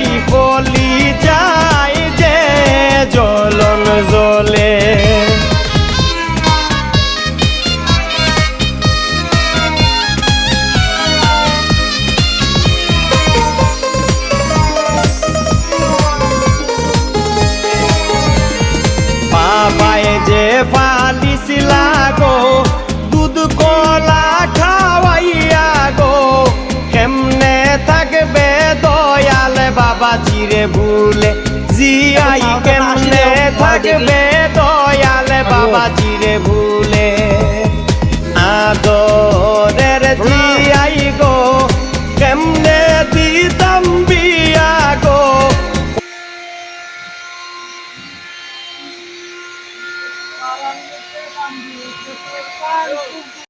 নাই কলি যায় যে জ্বলন জ্বলে। বাবায় যে পালিছিলা চিরে ভুলে জিয়াই কেমনে থাকবে দয়াল বাবা চিরে ভুলে। আদরের জিয়াই গো কেমনে দিতাম বিয়া গো?